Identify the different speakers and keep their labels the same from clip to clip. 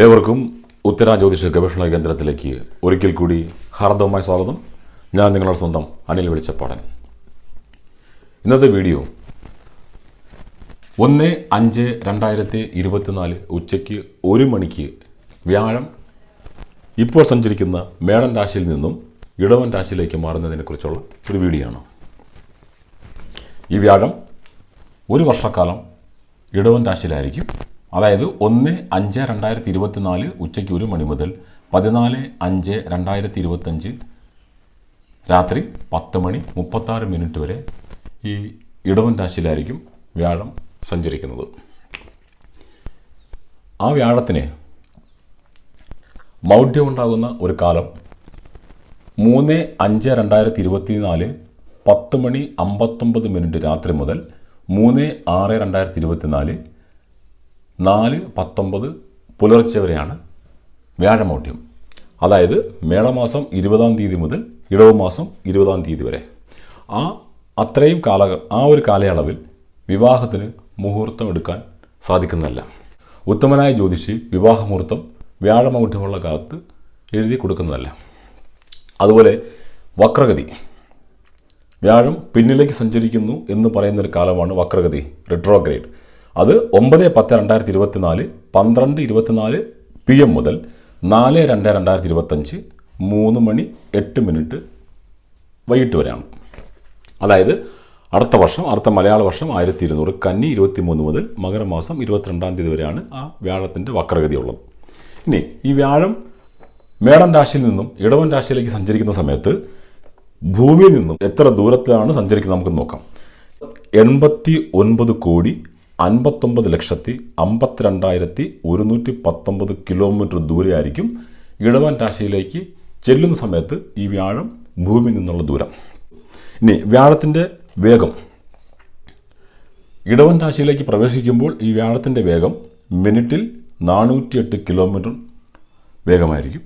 Speaker 1: ഏവർക്കും ഉത്തര ജ്യോതിഷ ഗവേഷണ കേന്ദ്രത്തിലേക്ക് ഒരിക്കൽ കൂടി ഹാർദവമായ സ്വാഗതം. ഞാൻ നിങ്ങളുടെ സ്വന്തം അനിൽ വെളിച്ചപ്പാടൻ. ഇന്നത്തെ വീഡിയോ ഒന്ന് അഞ്ച് രണ്ടായിരത്തി ഇരുപത്തിനാല് ഉച്ചയ്ക്ക് ഒരു മണിക്ക് വ്യാഴം. ഇപ്പോൾ സഞ്ചരിക്കുന്ന മേടൻ രാശിയിൽ നിന്നും ഇടവൻ രാശിയിലേക്ക് മാറുന്നതിനെക്കുറിച്ചുള്ള ഒരു വീഡിയോ ആണ്. ഈ വ്യാഴം ഒരു വർഷക്കാലം ഇടവൻ രാശിയിലായിരിക്കും. അതായത് ഒന്ന് അഞ്ച് രണ്ടായിരത്തി ഇരുപത്തിനാല് ഉച്ചയ്ക്ക് ഒരു മണി മുതൽ പതിനാല് അഞ്ച് രണ്ടായിരത്തി ഇരുപത്തഞ്ച് രാത്രി പത്ത് മണി മുപ്പത്താറ് മിനിറ്റ് വരെ ഈ ഇടവൻ രാശിയിലായിരിക്കും വ്യാഴം സഞ്ചരിക്കുന്നത്. ആ വ്യാഴത്തിന് മൗഢ്യമുണ്ടാകുന്ന ഒരു കാലം മൂന്ന് അഞ്ച് രണ്ടായിരത്തി ഇരുപത്തിനാല് പത്ത് മണി അമ്പത്തൊമ്പത് മിനിറ്റ് രാത്രി മുതൽ മൂന്ന് ആറ് രണ്ടായിരത്തി ഇരുപത്തിനാല് നാല് പത്തൊമ്പത് പുലർച്ചെ വരെയാണ് വ്യാഴമൗഢ്യം. അതായത് മേടമാസം ഇരുപതാം തീയതി മുതൽ ഇടവ മാസം ഇരുപതാം തീയതി വരെ. ആ അത്രയും കാല ആ ഒരു കാലയളവിൽ വിവാഹത്തിന് മുഹൂർത്തം എടുക്കാൻ സാധിക്കുന്നതല്ല. ഉത്തമനായ ജ്യോതിഷി വിവാഹമുഹൂർത്തം വ്യാഴമൗഢ്യമുള്ള കാലത്ത് എഴുതി കൊടുക്കുന്നതല്ല. അതുപോലെ വക്രഗതി. വ്യാഴം പിന്നിലേക്ക് സഞ്ചരിക്കുന്നു എന്ന് പറയുന്നൊരു കാലമാണ് വക്രഗതി റിട്രോഗ്രേഡ് അത് ഒമ്പത് പത്ത് രണ്ടായിരത്തി ഇരുപത്തിനാല് പന്ത്രണ്ട് ഇരുപത്തിനാല് പി എം മുതൽ നാല് രണ്ട് രണ്ടായിരത്തി ഇരുപത്തഞ്ച് മൂന്ന് മണി എട്ട് മിനിറ്റ് വൈകിട്ട് വരെയാണ്. അതായത് അടുത്ത വർഷം അടുത്ത മലയാള വർഷം ആയിരത്തി ഇരുന്നൂറ് കന്നി ഇരുപത്തി മൂന്ന് മുതൽ മകരമാസം ഇരുപത്തിരണ്ടാം തീയതി വരെയാണ് ആ വ്യാഴത്തിന്റെ വക്രഗതി ഉള്ളത്. ഇനി ഈ വ്യാഴം മേടം രാശിയിൽ നിന്നും ഇടവൻ രാശിയിലേക്ക് സഞ്ചരിക്കുന്ന സമയത്ത് ഭൂമിയിൽ നിന്നും എത്ര ദൂരത്തിലാണ് സഞ്ചരിക്കുന്നത് നമുക്ക് നോക്കാം. എൺപത്തി ഒൻപത് കോടി അൻപത്തൊമ്പത് ലക്ഷത്തി അമ്പത്തിരണ്ടായിരത്തി ഒരുന്നൂറ്റി പത്തൊമ്പത് കിലോമീറ്റർ ദൂരെയായിരിക്കും ഇടവൻ രാശിയിലേക്ക് ചെല്ലുന്ന സമയത്ത് ഈ വ്യാഴം ഭൂമിയിൽ നിന്നുള്ള ദൂരം. ഇനി വ്യാഴത്തിന്റെ വേഗം. ഇടവൻ രാശിയിലേക്ക് പ്രവേശിക്കുമ്പോൾ ഈ വ്യാഴത്തിന്റെ വേഗം മിനിറ്റിൽ നാനൂറ്റിയെട്ട് കിലോമീറ്റർ വേഗമായിരിക്കും.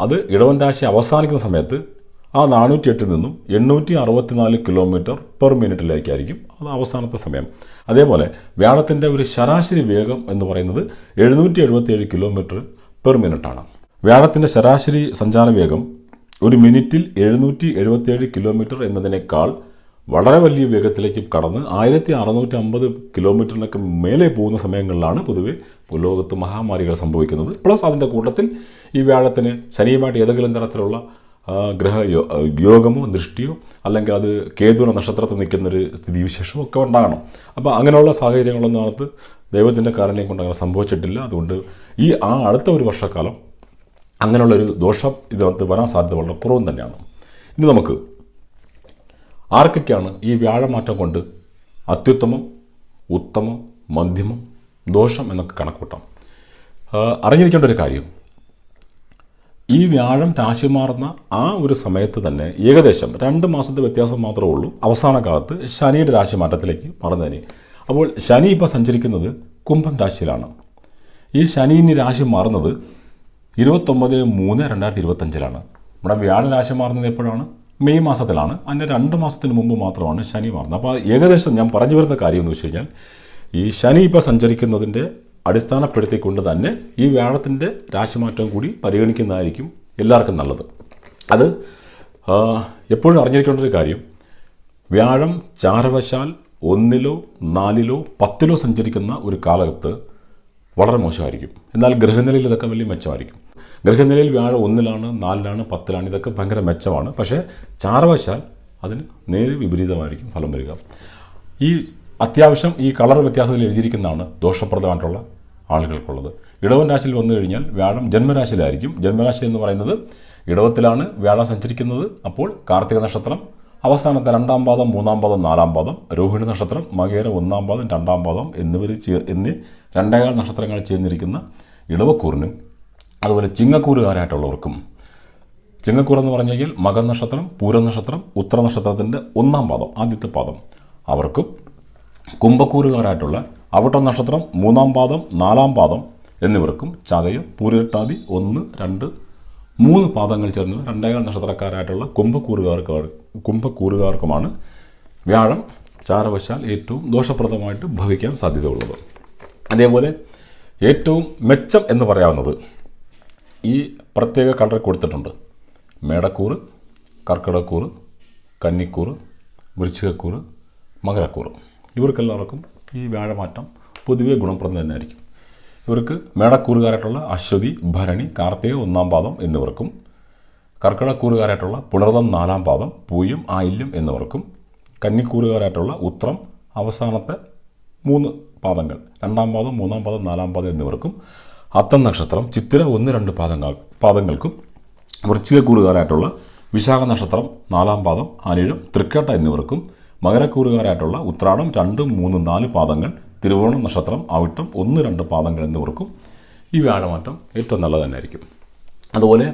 Speaker 1: അത് ഇടവൻ രാശി അവസാനിക്കുന്ന സമയത്ത് ആ നാനൂറ്റി എട്ടിൽ നിന്നും എണ്ണൂറ്റി അറുപത്തിനാല് കിലോമീറ്റർ പെർ മിനിറ്റിലേക്കായിരിക്കും അത് അവസാനത്തെ സമയം. അതേപോലെ വ്യാഴത്തിന്റെ ഒരു ശരാശരി വേഗം എന്ന് പറയുന്നത് എഴുന്നൂറ്റി എഴുപത്തിയേഴ് കിലോമീറ്റർ പെർ മിനിറ്റാണ്. വ്യാഴത്തിന്റെ ശരാശരി സഞ്ചാര വേഗം ഒരു മിനിറ്റിൽ എഴുന്നൂറ്റി എഴുപത്തിയേഴ് കിലോമീറ്റർ എന്നതിനേക്കാൾ വളരെ വലിയ വേഗത്തിലേക്ക് കടന്ന് ആയിരത്തി അറുന്നൂറ്റി അമ്പത് കിലോമീറ്ററിനൊക്കെ മേലെ പോകുന്ന സമയങ്ങളിലാണ് പൊതുവെ ലോകത്ത് മഹാമാരികൾ സംഭവിക്കുന്നത്. പ്ലസ് അതിന്റെ കൂട്ടത്തിൽ ഈ വ്യാഴത്തിന് ശനിയുമായിട്ട് ഏതെങ്കിലും തരത്തിലുള്ള ഗ്രഹ യോഗമോ ദൃഷ്ടിയോ അല്ലെങ്കിൽ അത് കേതുര നക്ഷത്രത്തിൽ നിൽക്കുന്നൊരു സ്ഥിതിവിശേഷമോ ഒക്കെ ഉണ്ടാകണം. അപ്പോൾ അങ്ങനെയുള്ള സാഹചര്യങ്ങളൊന്നും അകത്ത് ദൈവത്തിന്റെ കാരണയും കൊണ്ട് അങ്ങനെ സംഭവിച്ചിട്ടില്ല. അതുകൊണ്ട് ഈ ആ അടുത്ത ഒരു വർഷക്കാലം അങ്ങനെയുള്ളൊരു ദോഷം ഇതിനകത്ത് വരാൻ സാധ്യത വളരെ കുറവും തന്നെയാണ്. ഇനി നമുക്ക് ആർക്കൊക്കെയാണ് ഈ വ്യാഴമാറ്റം കൊണ്ട് അത്യുത്തമം ഉത്തമം മധ്യമം ദോഷം എന്നൊക്കെ കണക്കൂട്ടാം. അറിഞ്ഞിരിക്കേണ്ട ഒരു കാര്യം. ഈ വ്യാഴം രാശി മാറുന്ന ആ ഒരു സമയത്ത് തന്നെ ഏകദേശം രണ്ട് മാസത്തെ വ്യത്യാസം മാത്രമേ ഉള്ളൂ. അവസാന കാലത്ത് ശനിയുടെ രാശി മാറ്റത്തിലേക്ക് മറന്നതിന് അപ്പോൾ ശനി ഇപ്പോൾ സഞ്ചരിക്കുന്നത് കുംഭം രാശിയിലാണ്. ഈ ശനി ഇനി രാശി മാറുന്നത് ഇരുപത്തൊമ്പത് മൂന്ന് രണ്ടായിരത്തി ഇരുപത്തഞ്ചിലാണ് നമ്മുടെ വ്യാഴ രാശി മാറുന്നത് എപ്പോഴാണ്? മെയ് മാസത്തിലാണ്. അതിന്റെ രണ്ട് മാസത്തിന് മുമ്പ് മാത്രമാണ് ശനി മാറുന്നത്. അപ്പോൾ ഏകദേശം ഞാൻ പറഞ്ഞു വരുന്ന കാര്യം എന്ന് വെച്ച് കഴിഞ്ഞാൽ ഈ ശനി ഇപ്പോൾ സഞ്ചരിക്കുന്നതിന്റെ അടിസ്ഥാനപ്പെടുത്തിക്കൊണ്ട് തന്നെ ഈ വ്യാഴത്തിന്റെ രാശിമാറ്റം കൂടി പരിഗണിക്കുന്നതായിരിക്കും എല്ലാവർക്കും നല്ലത്. അത് എപ്പോഴും അറിഞ്ഞിരിക്കേണ്ട ഒരു കാര്യം. വ്യാഴം ചാരവശാൽ ഒന്നിലോ നാലിലോ പത്തിലോ സഞ്ചരിക്കുന്ന ഒരു കാലത്ത് വളരെ മോശമായിരിക്കും. എന്നാൽ ഗ്രഹനിലയിൽ ഇതൊക്കെ വലിയ മെച്ചമായിരിക്കും. ഗ്രഹനിലയിൽ വ്യാഴം ഒന്നിലാണ് നാലിലാണ് പത്തിലാണ് ഇതൊക്കെ ഭയങ്കര മെച്ചമാണ്. പക്ഷേ ചാരവശാൽ അതിന് നേരെ വിപരീതമായിരിക്കും ഫലം വരിക. ഈ അത്യാവശ്യം ഈ കളർ വ്യത്യാസത്തിൽ എഴുതിയിരിക്കുന്നതാണ് ദോഷപ്രദമായിട്ടുള്ള ആളുകൾക്കുള്ളത്. ഇടവൻ രാശിയിൽ വന്നു കഴിഞ്ഞാൽ വ്യാഴം ജന്മരാശിയിലായിരിക്കും. ജന്മരാശി എന്ന് പറയുന്നത് ഇടവത്തിലാണ് വ്യാഴം സഞ്ചരിക്കുന്നത്. അപ്പോൾ കാർത്തിക നക്ഷത്രം അവസാനത്തെ രണ്ടാം പാദം മൂന്നാം പാദം നാലാം പാദം രോഹിണി നക്ഷത്രം മകേര ഒന്നാം പാദം രണ്ടാം പാദം എന്നിവർ ചേർ എന്നീ രണ്ടേകാൽ നക്ഷത്രങ്ങൾ ചേർന്നിരിക്കുന്ന ഇടവക്കൂറിനും അതുപോലെ ചിങ്ങക്കൂറുകാരായിട്ടുള്ളവർക്കും. ചിങ്ങക്കൂർ എന്ന് പറഞ്ഞു കഴിഞ്ഞാൽ മകൻ നക്ഷത്രം പൂരം നക്ഷത്രം ഉത്തര നക്ഷത്രത്തിന്റെ ഒന്നാം പാദം ആദ്യത്തെ പാദം. അവർക്കും കുംഭക്കൂറുകാരായിട്ടുള്ള അവിട്ട നക്ഷത്രം മൂന്നാം പാദം നാലാം പാദം എന്നിവർക്കും ചതയം പൂരട്ടാതി ഒന്ന് രണ്ട് മൂന്ന് പാദങ്ങൾ ചേർന്ന് രണ്ടേകാൽ നക്ഷത്രക്കാരായിട്ടുള്ള കുംഭക്കൂറുകാർക്ക് കുംഭക്കൂറുകാർക്കുമാണ് വ്യാഴം ചാരവശാൽ ഏറ്റവും ദോഷപ്രദമായിട്ട് ഭവിക്കാൻ സാധ്യതയുള്ളത്. അതേപോലെ ഏറ്റവും മെച്ചം എന്ന് പറയാവുന്നത് ഈ പ്രത്യേക കളർ കൊടുത്തിട്ടുണ്ട്. മേടക്കൂറ് കർക്കിടക്കൂറ് കന്നിക്കൂറ് വൃശ്ചികക്കൂറ് മകരക്കൂറ്. ഇവർക്കെല്ലാവർക്കും ഈ വ്യാഴമാറ്റം പൊതുവേ ഗുണപ്രദം തന്നെയായിരിക്കും. ഇവർക്ക് മേടക്കൂറുകാരായിട്ടുള്ള അശ്വതി ഭരണി കാർത്തിക ഒന്നാം പാദം എന്നിവർക്കും കർക്കിടക്കൂറുകാരായിട്ടുള്ള പുണർതം നാലാം പാദം പൂയും ആയില്യം എന്നിവർക്കും കന്നിക്കൂറുകാരായിട്ടുള്ള ഉത്രം അവസാനത്തെ മൂന്ന് പാദങ്ങൾ രണ്ടാം പാദം മൂന്നാം പാദം നാലാം പാദം എന്നിവർക്കും അത്തം നക്ഷത്രം ചിത്തിര ഒന്ന് രണ്ട് പാദങ്ങൾ പാദങ്ങൾക്കും വൃശ്ചികക്കൂറുകാരായിട്ടുള്ള വിശാഖ നക്ഷത്രം നാലാം പാദം അനിഴം തൃക്കേട്ട എന്നിവർക്കും മകരക്കൂറുകാരായിട്ടുള്ള ഉത്രാടം രണ്ട് മൂന്ന് നാല് പാദങ്ങൾ തിരുവോണം നക്ഷത്രം അവിട്ടം ഒന്ന് രണ്ട് പാദങ്ങൾ എന്നിവർക്കും ഈ വ്യാഴമാറ്റം ഏറ്റവും നല്ലത് തന്നെയായിരിക്കും. അതുപോലെ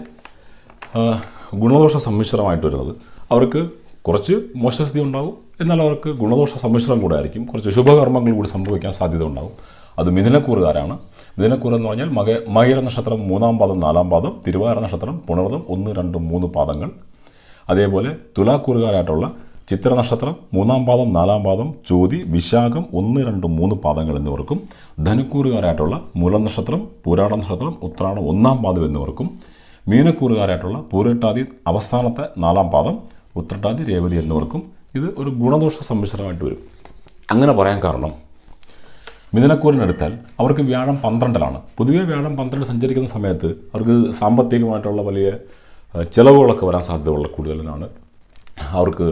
Speaker 1: ഗുണദോഷ സമ്മിശ്രമായിട്ട് വരുന്നത് അവർക്ക് കുറച്ച് മോശസ്ഥിതി ഉണ്ടാവും. എന്നാൽ അവർക്ക് ഗുണദോഷ സമ്മിശ്രം കൂടെ ആയിരിക്കും. കുറച്ച് ശുഭകർമ്മങ്ങൾ കൂടി സംഭവിക്കാൻ സാധ്യത ഉണ്ടാവും. അത് മിഥുനക്കൂറുകാരാണ്. മിഥുനക്കൂർ എന്ന് പറഞ്ഞാൽ മക മകര നക്ഷത്രം മൂന്നാം പാദം നാലാം പാദം തിരുവാതിര നക്ഷത്രം പുണർതം ഒന്ന് രണ്ട് മൂന്ന് പാദങ്ങൾ. അതേപോലെ തുലാക്കൂറുകാരായിട്ടുള്ള ചിത്ര നക്ഷത്രം മൂന്നാം പാദം നാലാം പാദം ചോതി വിശാഖം ഒന്ന് രണ്ട് മൂന്ന് പാദങ്ങൾ എന്നിവർക്കും ധനുക്കൂറുകാരായിട്ടുള്ള മൂലം നക്ഷത്രം പൂരാട നക്ഷത്രം ഉത്രാടം ഒന്നാം പാദം എന്നിവർക്കും മീനക്കൂറുകാരായിട്ടുള്ള പൂരട്ടാതി അവസാനത്തെ നാലാം പാദം ഉത്രട്ടാതി രേവതി എന്നിവർക്കും ഇത് ഒരു ഗുണദോഷ സമ്മിശ്രമായിട്ട് വരും. അങ്ങനെ പറയാൻ കാരണം മിഥുനക്കൂറിനെടുത്താൽ അവർക്ക് വ്യാഴം പന്ത്രണ്ടിലാണ്. പൊതുവേ വ്യാഴം പന്ത്രണ്ട് സഞ്ചരിക്കുന്ന സമയത്ത് അവർക്ക് സാമ്പത്തികമായിട്ടുള്ള വലിയ ചിലവുകളൊക്കെ വരാൻ സാധ്യതയുള്ള കൂടുതലാണ്. അവർക്ക്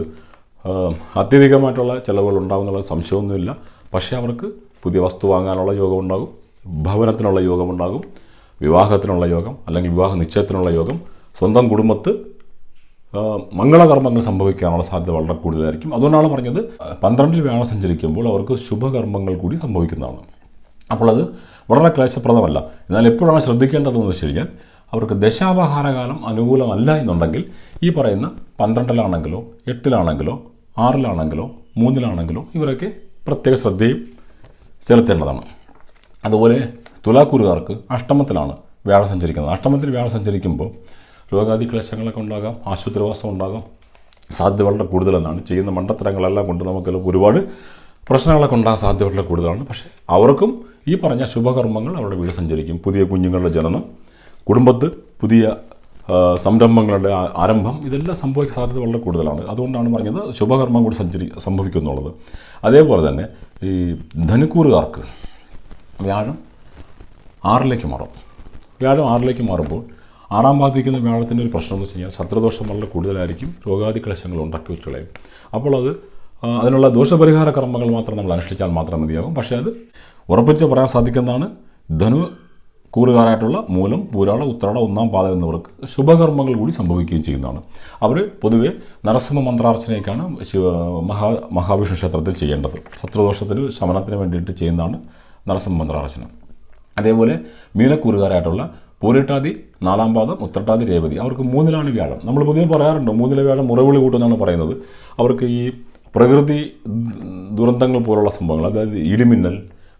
Speaker 1: അത്യധികമായിട്ടുള്ള ചിലവുകൾ ഉണ്ടാകുന്നുള്ള സംശയമൊന്നുമില്ല. പക്ഷേ അവർക്ക് പുതിയ വസ്തു വാങ്ങാനുള്ള യോഗം ഉണ്ടാകും ഭവനത്തിനുള്ള യോഗം ഉണ്ടാകും വിവാഹത്തിനുള്ള യോഗം അല്ലെങ്കിൽ വിവാഹ നിശ്ചയത്തിനുള്ള യോഗം. സ്വന്തം കുടുംബത്ത് മംഗളകർമ്മങ്ങൾ സംഭവിക്കാനുള്ള സാധ്യത വളരെ കൂടുതലായിരിക്കും. അതുകൊണ്ടാണ് പറഞ്ഞത് പന്ത്രണ്ടിൽ വ്യാഴം സഞ്ചരിക്കുമ്പോൾ അവർക്ക് ശുഭകർമ്മങ്ങൾ കൂടി സംഭവിക്കുന്നതാണ്. അപ്പോൾ അത് വളരെ ക്ലേശപ്രദമല്ല. എന്നാൽ എപ്പോഴാണ് ശ്രദ്ധിക്കേണ്ടതെന്ന് വെച്ച് കഴിഞ്ഞാൽ അവർക്ക് ദശാപഹാരകാലം അനുകൂലമല്ല എന്നുണ്ടെങ്കിൽ ഈ പറയുന്ന പന്ത്രണ്ടിലാണെങ്കിലോ എട്ടിലാണെങ്കിലോ ആറിലാണെങ്കിലോ മൂന്നിലാണെങ്കിലോ ഇവരൊക്കെ പ്രത്യേക ശ്രദ്ധയും ചെലുത്തേണ്ടതാണ്. അതുപോലെ തുലാക്കൂറുകാർക്ക് അഷ്ടമത്തിലാണ് വ്യാഴം സഞ്ചരിക്കുന്നത് അഷ്ടമത്തിൽ വ്യാഴം സഞ്ചരിക്കുമ്പോൾ രോഗാദി ക്ലേശങ്ങളൊക്കെ ഉണ്ടാകാം ആശുപത്രിവാസം ഉണ്ടാകാം. സാധ്യത വളരെ കൂടുതലെന്നാണ്. ചെയ്യുന്ന മണ്ടത്തരങ്ങളെല്ലാം കൊണ്ട് നമുക്ക് ഒരുപാട് പ്രശ്നങ്ങളൊക്കെ ഉണ്ടാകാൻ സാധ്യത വളരെ കൂടുതലാണ്. പക്ഷേ അവർക്കും ഈ പറഞ്ഞ ശുഭകർമ്മങ്ങൾ അവരുടെ വീട് സഞ്ചരിക്കും. പുതിയ കുഞ്ഞുങ്ങളുടെ ജനനം കുടുംബത്ത് പുതിയ സംരംഭങ്ങളുടെ ആരംഭം ഇതെല്ലാം സംഭവിക്കാൻ സാധ്യത വളരെ കൂടുതലാണ്. അതുകൊണ്ടാണ് പറഞ്ഞത് ശുഭകർമ്മം കൂടി സഞ്ചരി സംഭവിക്കും എന്നുള്ളത് അതേപോലെ തന്നെ ഈ ധനുക്കൂറുകാർക്ക് വ്യാഴം ആറിലേക്ക് മാറും. വ്യാഴം ആറിലേക്ക് മാറുമ്പോൾ ആറാം ബാധിക്കുന്ന വ്യാഴത്തിന്റെ ഒരു പ്രശ്നം എന്ന് വെച്ച് കഴിഞ്ഞാൽ ശത്രുദോഷം വളരെ കൂടുതലായിരിക്കും. രോഗാദി ക്ലേശങ്ങൾ ഉണ്ടാക്കി വെച്ച് കളയും അപ്പോൾ അത് അതിനുള്ള ദോഷപരിഹാര കർമ്മങ്ങൾ മാത്രം നമ്മൾ അനുഷ്ഠിച്ചാൽ മാത്രം മതിയാകും. പക്ഷേ അത് ഉറപ്പിച്ച് പറയാൻ സാധിക്കുന്നതാണ് ധനു കൂറുകാരായിട്ടുള്ള മൂലം പൂരാള ഉത്രാട ഒന്നാം പാത എന്നിവർക്ക് ശുഭകർമ്മങ്ങൾ കൂടി സംഭവിക്കുകയും ചെയ്യുന്നതാണ്. അവർ പൊതുവെ നരസിംഹ മന്ത്രാർച്ചനയൊക്കെയാണ് ശിവ മഹാ മഹാവിഷ്ണു ക്ഷേത്രത്തിൽ ചെയ്യേണ്ടത്. ശത്രുദോഷത്തിന് ശമനത്തിന് വേണ്ടിയിട്ട് ചെയ്യുന്നതാണ് നരസിംഹ മന്ത്രാർച്ചന. അതേപോലെ മീനക്കൂറുകാരായിട്ടുള്ള പൂരിട്ടാതി നാലാം പാദം ഉത്രട്ടാതി രേവതി അവർക്ക് മൂന്നിലാണ് വ്യാഴം. നമ്മൾ പൊതുവെ പറയാറുണ്ട് മൂന്നിലെ വ്യാഴം മുറവിളി കൂട്ടുമെന്നാണ് പറയുന്നത്. അവർക്ക് ഈ പ്രകൃതി ദുരന്തങ്ങൾ പോലുള്ള സംഭവങ്ങൾ അതായത് ഇടിമിന്നൽ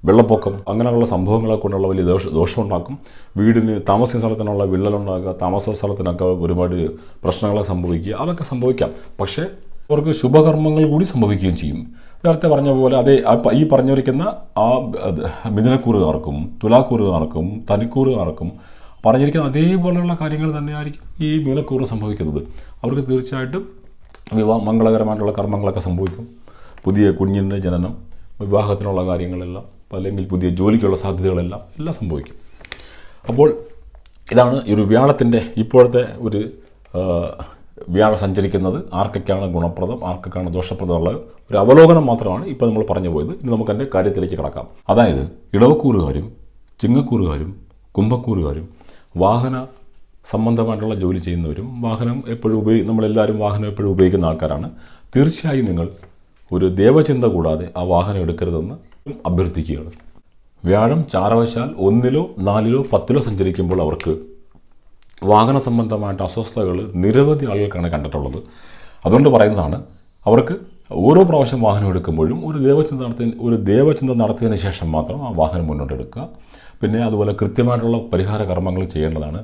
Speaker 1: വെള്ളപ്പൊക്കം അങ്ങനെയുള്ള സംഭവങ്ങളെ കൊണ്ടുള്ള വലിയ ദോഷ ദോഷമുണ്ടാക്കും. വീടിന് താമസിക്കുന്ന സ്ഥലത്തിനുള്ള വിള്ളലുണ്ടാകുക താമസ സ്ഥലത്തിനൊക്കെ ഒരുപാട് പ്രശ്നങ്ങളെ സംഭവിക്കുക അതൊക്കെ സംഭവിക്കാം. പക്ഷേ അവർക്ക് ശുഭകർമ്മങ്ങൾ കൂടി സംഭവിക്കുകയും ചെയ്യും. നേരത്തെ പറഞ്ഞ പോലെ അതേ ഈ പറഞ്ഞിരിക്കുന്ന ആ മിഥുനക്കൂറുകാർക്കും തുലാക്കൂറുകാർക്കും തനിക്കൂറുകാർക്കും പറഞ്ഞിരിക്കുന്ന അതേപോലെയുള്ള കാര്യങ്ങൾ തന്നെയായിരിക്കും ഈ മിഥുനക്കൂറ് സംഭവിക്കുന്നത്. അവർക്ക് തീർച്ചയായിട്ടും വിവാഹ മംഗളകരമായിട്ടുള്ള കർമ്മങ്ങളൊക്കെ സംഭവിക്കും. പുതിയ കുഞ്ഞിന്റെ ജനനം വിവാഹത്തിനുള്ള കാര്യങ്ങളെല്ലാം. അല്ലെങ്കിൽ പുതിയ ജോലിക്കുള്ള സാധ്യതകളെല്ലാം എല്ലാം സംഭവിക്കും. അപ്പോൾ ഇതാണ് ഈ ഒരു വ്യാഴത്തിന്റെ ഇപ്പോഴത്തെ ഒരു വ്യാഴം സഞ്ചരിക്കുന്നത്. ആർക്കൊക്കെയാണ് ഗുണപ്രദം ആർക്കൊക്കെയാണ് ദോഷപ്രദമുള്ള ഒരു അവലോകനം മാത്രമാണ് ഇപ്പോൾ നമ്മൾ പറഞ്ഞു പോയത്. ഇനി നമുക്ക് എന്റെ കാര്യത്തിലേക്ക് കിടക്കാം. അതായത് ഇടവക്കൂറുകാരും ചിങ്ങക്കൂറുകാരും കുംഭക്കൂറുകാരും വാഹന സംബന്ധമായിട്ടുള്ള ജോലി ചെയ്യുന്നവരും വാഹനം എപ്പോഴും ഉപയോഗി നമ്മളെല്ലാവരും വാഹനം എപ്പോഴും ഉപയോഗിക്കുന്ന ആൾക്കാരാണ്. തീർച്ചയായും നിങ്ങൾ ഒരു ദേവചിന്ത കൂടാതെ ആ വാഹനം എടുക്കരുതെന്ന് അഭ്യർത്ഥിക്കുകയാണ്. വ്യാഴം ചാരവശാൽ ഒന്നിലോ നാലിലോ പത്തിലോ സഞ്ചരിക്കുമ്പോൾ അവർക്ക് വാഹന സംബന്ധമായിട്ട് അസ്വസ്ഥതകൾ നിരവധി ആളുകൾക്കാണ് കണ്ടിട്ടുള്ളത്. അതുകൊണ്ട് പറയുന്നതാണ് അവർക്ക് ഓരോ പ്രാവശ്യം വാഹനം എടുക്കുമ്പോഴും ഒരു ദേവചിന്ത നടത്തി ഒരു ദേവചിന്ത നടത്തിയതിന് ശേഷം മാത്രം ആ വാഹനം മുന്നോട്ട് എടുക്കുക. പിന്നെ അതുപോലെ കൃത്യമായിട്ടുള്ള പരിഹാര കർമ്മങ്ങൾ ചെയ്യേണ്ടതാണ്.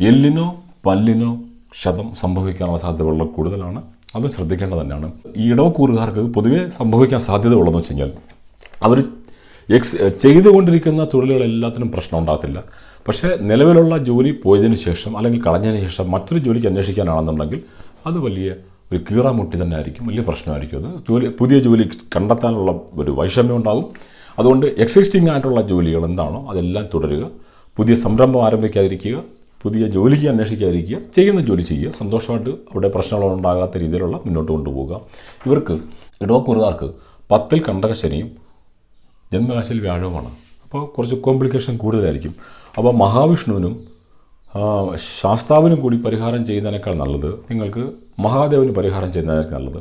Speaker 1: എല്ലിനോ പല്ലിനോ ക്ഷതം സംഭവിക്കാനുള്ള സാധ്യത വളരെ കൂടുതലാണ്. അത് ശ്രദ്ധിക്കേണ്ടത് തന്നെയാണ്. ഈ ഇടവക്കൂറുകാർക്ക് പൊതുവേ സംഭവിക്കാൻ സാധ്യത ഉള്ളതെന്ന് വെച്ച് കഴിഞ്ഞാൽ അവർ എക്സ് ചെയ്തുകൊണ്ടിരിക്കുന്ന തൊഴിലുകളെല്ലാത്തിനും പ്രശ്നം ഉണ്ടാകത്തില്ല. പക്ഷേ നിലവിലുള്ള ജോലി പോയതിനു ശേഷം അല്ലെങ്കിൽ കളഞ്ഞതിന് ശേഷം മറ്റൊരു ജോലിക്ക് അന്വേഷിക്കാനാണെന്നുണ്ടെങ്കിൽ അത് വലിയ ഒരു കീറാമുട്ടി തന്നെ ആയിരിക്കും വലിയ പ്രശ്നമായിരിക്കും. അത് ജോലി പുതിയ ജോലി കണ്ടെത്താനുള്ള ഒരു വൈഷമ്യം ഉണ്ടാകും അതുകൊണ്ട് എക്സിസ്റ്റിംഗ് ആയിട്ടുള്ള ജോലികൾ എന്താണോ അതെല്ലാം തുടരുക. പുതിയ സംരംഭം ആരംഭിക്കാതിരിക്കുക. പുതിയ ജോലിക്ക് അന്വേഷിക്കാതിരിക്കുക. ചെയ്യുന്ന ജോലി ചെയ്യുക. സന്തോഷമായിട്ട് അവിടെ പ്രശ്നങ്ങളൊന്നും ഉണ്ടാകാത്ത രീതിയിലുള്ള മുന്നോട്ട് കൊണ്ടുപോകുക ഇവർക്ക് ഇടവക്കൂറുകാർക്ക് പത്തിൽ കണ്ടകശനിയും ജന്മരാശിയിൽ വ്യാഴവുമാണ് അപ്പോൾ കുറച്ച് കോംപ്ലിക്കേഷൻ കൂടുതലായിരിക്കും. അപ്പോൾ മഹാവിഷ്ണുവിനും ശാസ്താവിനും കൂടി പരിഹാരം ചെയ്യുന്നതിനേക്കാൾ നല്ലത് നിങ്ങൾക്ക് മഹാദേവന് പരിഹാരം ചെയ്യുന്നതിനേക്കാൾ നല്ലത്.